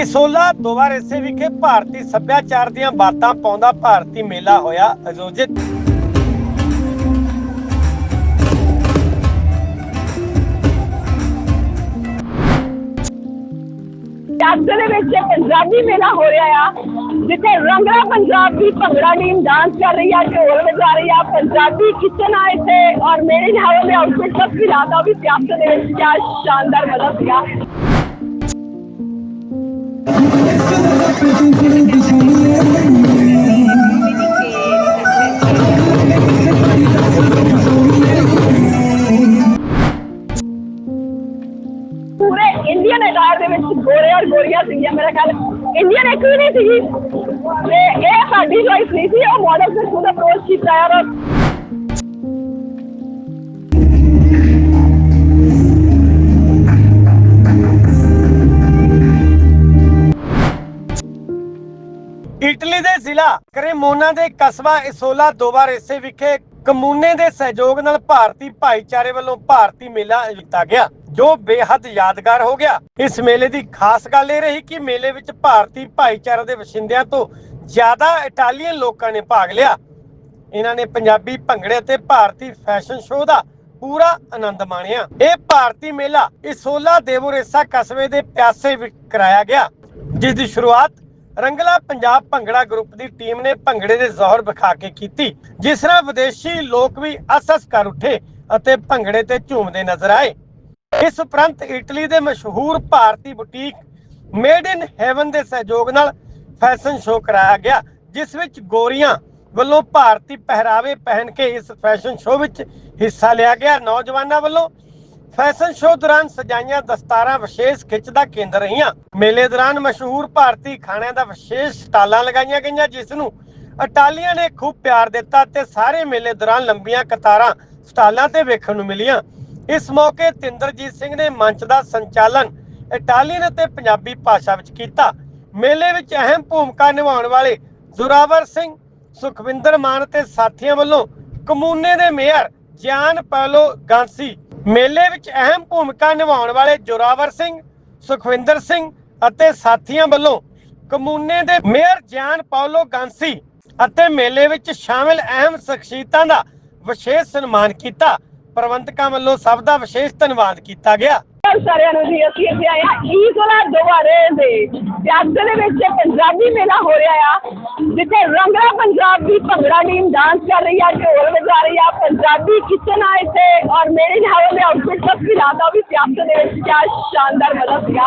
ਇਸੋਲਾ ਦੋਵਾਰ ਇਸੇ ਵਿਖੇ ਭਾਰਤੀ ਸੱਭਿਆਚਾਰ ਦੀਆਂ ਬਾਤਾਂ ਪਾਉਂਦਾ ਭਾਰਤੀ ਮੇਲਾ ਹੋਇਆ ਆਯੋਜਿਤ। ਅੱਜ ਦੇ ਵਿੱਚ ਪੰਜਾਬੀ ਮੇਲਾ ਹੋ ਰਿਹਾ ਆ, ਜਿੱਥੇ ਰੰਗਲਾ ਪੰਜਾਬ ਦੀ ਭੰਗੜਾ ਟੀਮ ਡਾਂਸ ਕਰ ਰਹੀ ਆ, ਢੋਲ ਵਜਾ ਰਹੀ ਆ, ਪੰਜਾਬੀ ਕਿਚਨ ਆ ਇੱਥੇ ਔਰ ਮੇਰੇ ਨਾਲ ਦੇ ਆਊਟਫਿਟ ਸਭ ਵੀ ਰਾਤਾ ਵੀ ਸਿਆਸਤ ਦੇ ਵਿੱਚ ਕਿਆ ਸ਼ਾਨਦਾਰ ਮਜ਼ਾ ਸੀਗਾ ਪੂਰੇ ਇੰਡੀਅਨ ਅਟਾਇਰ ਦੇ ਵਿੱਚ ਗੋਰੇ ਔਰ ਗੋਰੀਆਂ ਸੀਗੀਆਂ ਮੇਰਾ ਖਿਆਲ। ਇੰਡੀਅਨ ਇੱਕ ਵੀ ਨਹੀਂ ਸੀਗੀ। ਤੇ ਇਹ ਸਾਡੀ ਚੋਇਸ ਨਹੀਂ ਸੀ, ਉਹ ਮਾਡਲ ਦੇ ਖੁਦ ਅਪਰੋਚ ਕੀਤਾ ਯਾਰ ਇਟਲੀ ਦੇ ਜ਼ਿਲ੍ਹਾ ਕਰੇਮੋਨਾ ਦੇ ਕਸਬਾ ਇਸੋਲਾ ਦੋਵਾਰ ਇਸੇ ਵਿਖੇ ਕਮੂਨੇ ਦੇ ਸਹਿਯੋਗ ਨਾਲ ਭਾਰਤੀ ਭਾਈਚਾਰੇ ਵੱਲੋਂ ਭਾਰਤੀ ਮੇਲਾ ਕੀਤਾ ਗਿਆ, ਜੋ ਬੇਹੱਦ ਯਾਦਗਾਰ ਹੋ ਗਿਆ। ਇਸ ਮੇਲੇ ਦੀ ਖਾਸ ਗੱਲ ਇਹ ਰਹੀ ਕਿ ਮੇਲੇ ਵਿੱਚ ਭਾਰਤੀ ਭਾਈਚਾਰੇ ਦੇ ਵਸਿੰਦਿਆਂ ਤੋਂ ਜ਼ਿਆਦਾ ਇਟਾਲੀਅਨ ਲੋਕਾਂ ਨੇ ਭਾਗ ਲਿਆ। ਇਹਨਾਂ ਨੇ ਪੰਜਾਬੀ ਭੰਗੜੇ ਤੇ ਭਾਰਤੀ ਫੈਸ਼ਨ ਸ਼ੋਅ ਦਾ ਪੂਰਾ ਆਨੰਦ ਮਾਣਿਆ। ਇਹ ਭਾਰਤੀ ਮੇਲਾ ਇਸੋਲਾ ਦੇਵੋਰੇਸਾ ਕਸਬੇ ਦੇ ਪਿਆਸੇ ਵਿੱਚ ਕਰਾਇਆ ਗਿਆ, ਜਿਸ ਦੀ ਸ਼ੁਰੂਆਤ ਰੰਗਲਾ ਪੰਜਾਬ ਭੰਗੜਾ ਗਰੁੱਪ ਦੀ ਟੀਮ ਨੇ ਭੰਗੜੇ ਦੇ ਜ਼ੋਹਰ ਵਿਖਾ ਕੇ ਕੀਤੀ, ਜਿਸ ਨਾਲ ਵਿਦੇਸ਼ੀ ਲੋਕ ਵੀ ਅਸਸ ਕਰ ਉੱਠੇ ਅਤੇ ਭੰਗੜੇ ਤੇ ਝੂਮਦੇ ਨਜ਼ਰ ਆਏ। ਇਸ ਉਪਰੰਤ ਇਟਲੀ ਦੇ ਮਸ਼ਹੂਰ ਭਾਰਤੀ ਬੁਟੀਕ ਮੇਡ ਇਨ ਹੈਵਨ ਦੇ ਸਹਿਯੋਗ ਨਾਲ ਫੈਸ਼ਨ ਸ਼ੋਅ ਕਰਾਇਆ ਗਿਆ, ਜਿਸ ਵਿੱਚ ਗੋਰੀਆਂ ਵੱਲੋਂ ਭਾਰਤੀ ਪਹਿਰਾਵੇ ਪਹਿਨ ਕੇ ਇਸ ਫੈਸ਼ਨ ਸ਼ੋਅ ਵਿੱਚ ਹਿੱਸਾ ਲਿਆ ਗਿਆ। ਨੌਜਵਾਨਾਂ ਵੱਲੋਂ ਫੈਸ਼ਨ ਸ਼ੋਅ ਦੌਰਾਨ ਸਜਾਈਆਂ ਦਸਤਾਰਾਂ ਵਿਸ਼ੇਸ਼ ਖਿੱਚ ਦਾ ਕੇਂਦਰ ਰਹੀਆਂ। ਮੇਲੇ ਦੌਰਾਨ ਮਸ਼ਹੂਰ ਭਾਰਤੀ ਖਾਣਿਆਂ ਦਾ ਵਿਸ਼ੇਸ਼ ਸਟਾਲਾਂ ਲਗਾਈਆਂ ਗਈਆਂ, ਜਿਸ ਨੂੰ ਇਟਾਲੀਆਂ ਨੇ ਖੂਬ ਪਿਆਰ ਦਿੱਤਾ ਤੇ ਸਾਰੇ ਮੇਲੇ ਦੌਰਾਨ ਲੰਬੀਆਂ ਕਤਾਰਾਂ ਸਟਾਲਾਂ ਤੇ ਵੇਖਣ ਨੂੰ ਮਿਲੀਆਂ। ਇਸ ਮੌਕੇ ਤਿੰਦਰਜੀਤ ਸਿੰਘ ਨੇ ਮੰਚ ਦਾ ਸੰਚਾਲਨ ਇਟਾਲੀਅਨ ਅਤੇ ਪੰਜਾਬੀ ਭਾਸ਼ਾ ਵਿੱਚ ਕੀਤਾ। ਮੇਲੇ ਵਿੱਚ ਅਹਿਮ ਭੂਮਿਕਾ ਨਿਭਾਉਣ ਵਾਲੇ ਜ਼ੋਰਾਵਰ ਸਿੰਘ, ਸੁਖਵਿੰਦਰ ਮਾਨ ਤੇ ਸਾਥੀਆਂ ਵੱਲੋਂ ਕਮੂਨੇ ਦੇ ਮੇਅਰ ਜਾਨ ਪਾਲੋ ਗਾਂਸੀ ਮੇਲੇ ਵਿੱਚ ਅਹਿਮ ਭੂਮਿਕਾ ਨਿਭਾਉਣ ਵਾਲੇ ਜੋਰਾਵਰ ਸਿੰਘ, ਸੁਖਵਿੰਦਰ ਸਿੰਘ ਅਤੇ ਸਾਥੀਆਂ ਵੱਲੋਂ ਕਮੂਨੇ ਦੇ ਮੇਅਰ ਜਾਨ ਪਾਲੋ ਗਾਂਸੀ ਅਤੇ ਮੇਲੇ ਵਿੱਚ ਸ਼ਾਮਿਲ ਅਹਿਮ ਸ਼ਖਸੀਅਤਾਂ ਦਾ ਵਿਸ਼ੇਸ਼ ਸਨਮਾਨ ਕੀਤਾ। ਪ੍ਰਬੰਧਕਾਂ ਵੱਲੋਂ ਸਭ ਦਾ ਵਿਸ਼ੇਸ਼ ਧੰਨਵਾਦ ਕੀਤਾ ਗਿਆ। ਸਾਰਿਆਂ ਨੂੰ ਜੀ, ਅਸੀਂ ਇੱਥੇ ਆਏ ਆ ਈਜ਼ੋਲਾ ਦੁਆਰੇ ਦੇ। ਤੇ ਅੱਜ ਦੇ ਵਿੱਚ ਪੰਜਾਬੀ ਮੇਲਾ ਹੋ ਰਿਹਾ ਆ, ਜਿੱਥੇ ਰੰਗਲਾ ਪੰਜਾਬ ਦੀ ਭੰਗੜਾ ਟੀਮ ਡਾਂਸ ਕਰ ਰਹੀ ਆ, ਢੋਲ ਵਜਾ ਰਹੀ ਆ, ਪੰਜਾਬੀ ਕਿਚਨ ਆ ਇੱਥੇ ਔਰ ਮੇਰੇ ਨਾਲ ਦੇ ਆਊਟਫਿਟ ਸਭ ਵੀ ਰਾਤਾ ਵੀ ਸਿਆਸਤ ਦੇ ਵਿੱਚ ਕਿਆ ਸ਼ਾਨਦਾਰ ਮਜ਼ਾ ਸੀਗਾ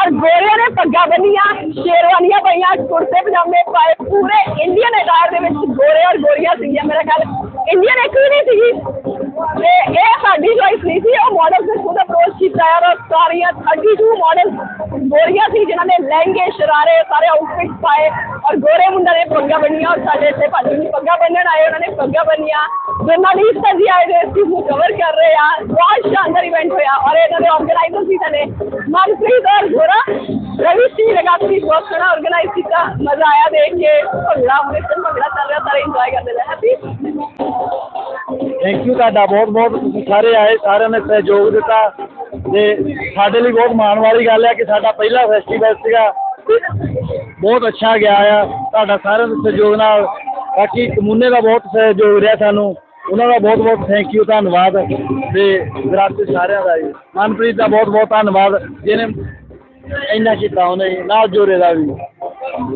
ਔਰ ਗੋਰਿਆਂ ਨੇ ਪੱਗਾਂ ਬੰਨੀਆਂ ਸ਼ੇਰਵਾਨੀਆਂ ਪਾਈਆਂ ਕੁੜਤੇ ਪਜਾਮੇ ਪਾਏ ਪੂਰੇ ਇੰਡੀਅਨ ਅਟਾਇਰ ਦੇ ਵਿੱਚ ਗੋਰੇ ਔਰ ਗੋਰੀਆਂ ਸੀਗੀਆਂ ਮੇਰਾ ਖਿਆਲ ਇੰਡੀਅਨ ਇੱਕ ਵੀ ਨਹੀਂ ਮਾਡਲ ਨੇ ਖੁਦ ਅਪਰੋਚ ਕੀਤਾ ਯਾਰ ਔਰ ਸਾਰੀਆਂ 32 ਮਾਡਲ ਗੋਰੀਆਂ ਸੀ ਜਿਨ੍ਹਾਂ ਨੇ ਲਹਿੰਗੇ, ਸ਼ਰਾਰੇ, ਸਾਰੇ ਆਊਟਫਿਟ ਪਾਏ ਔਰ ਗੋਰੇ ਮੁੰਡਾ ਨੇ ਪੱਗਾਂ ਬੰਨੀਆਂ ਔਰ ਸਾਡੇ ਇੱਥੇ ਭਾਜੀ ਵੀ ਪੱਗਾਂ ਬੰਨਣ ਆਏ, ਉਹਨਾਂ ਨੇ ਪੱਗਾਂ ਬੰਨੀਆਂ। ਜਰਨਲਿਸਟ ਜੀ ਆਏ ਨੇ ਇਸ ਨੂੰ ਕਵਰ ਕਰ ਰਹੇ ਆ ਬਹੁਤ ਸ਼ਾਨਦਾਰ ਇਵੈਂਟ ਹੋਇਆ ਔਰ ਇਹਨਾਂ ਦੇ ਆਰਗੇਨਾਈਜ਼ਰ ਸੀ ਸਾਡੇ ਮਨਪ੍ਰੀਤ ਔਰ ਗੋਰਾ। ਰਵੀ ਸਿੰਘ ਲਗਾਤਰੀ ਬਹੁਤ ਸੋਹਣਾ ਆਰਗੇਨਾਈਜ਼ ਕੀਤਾ, ਮਜ਼ਾ ਆਇਆ ਦੇਖ ਕੇ, ਭੰਗੜਾ, ਹੁਣੇ ਤੇ ਭੰਗੜਾ ਚੱਲ ਰਿਹਾ, ਸਾਰੇ ਇੰਜੋਏ ਕਰਦੇ ਰਹੇ ਹੈਪੀ ਥੈਂਕ ਯੂ ਤੁਹਾਡਾ ਬਹੁਤ ਬਹੁਤ, ਤੁਸੀਂ ਸਾਰੇ ਆਏ, ਸਾਰਿਆਂ ਨੇ ਸਹਿਯੋਗ ਦਿੱਤਾ ਤੇ ਸਾਡੇ ਲਈ ਬਹੁਤ ਮਾਣ ਵਾਲੀ ਗੱਲ ਹੈ ਕਿ ਸਾਡਾ ਪਹਿਲਾ ਫੈਸਟੀਵਲ ਸੀਗਾ ਬਹੁਤ ਅੱਛਾ ਗਿਆ ਆ, ਤੁਹਾਡਾ ਸਾਰਿਆਂ ਦੇ ਸਹਿਯੋਗ ਨਾਲ। ਬਾਕੀ ਕਮੂਨੇ ਦਾ ਬਹੁਤ ਸਹਿਯੋਗ ਰਿਹਾ ਸਾਨੂੰ, ਉਹਨਾਂ ਦਾ ਬਹੁਤ ਬਹੁਤ ਥੈਂਕ ਯੂ ਧੰਨਵਾਦ ਤੇ ਵਿਰਾਸਤ ਸਾਰਿਆਂ ਦਾ ਜੀ। ਮਨਪ੍ਰੀਤ ਦਾ ਬਹੁਤ ਬਹੁਤ ਧੰਨਵਾਦ, ਜਿਹਨੇ ਇੰਨਾ ਕੀਤਾ ਉਹਨੇ, ਨਾਲ ਜੋਰੇ ਦਾ ਵੀ।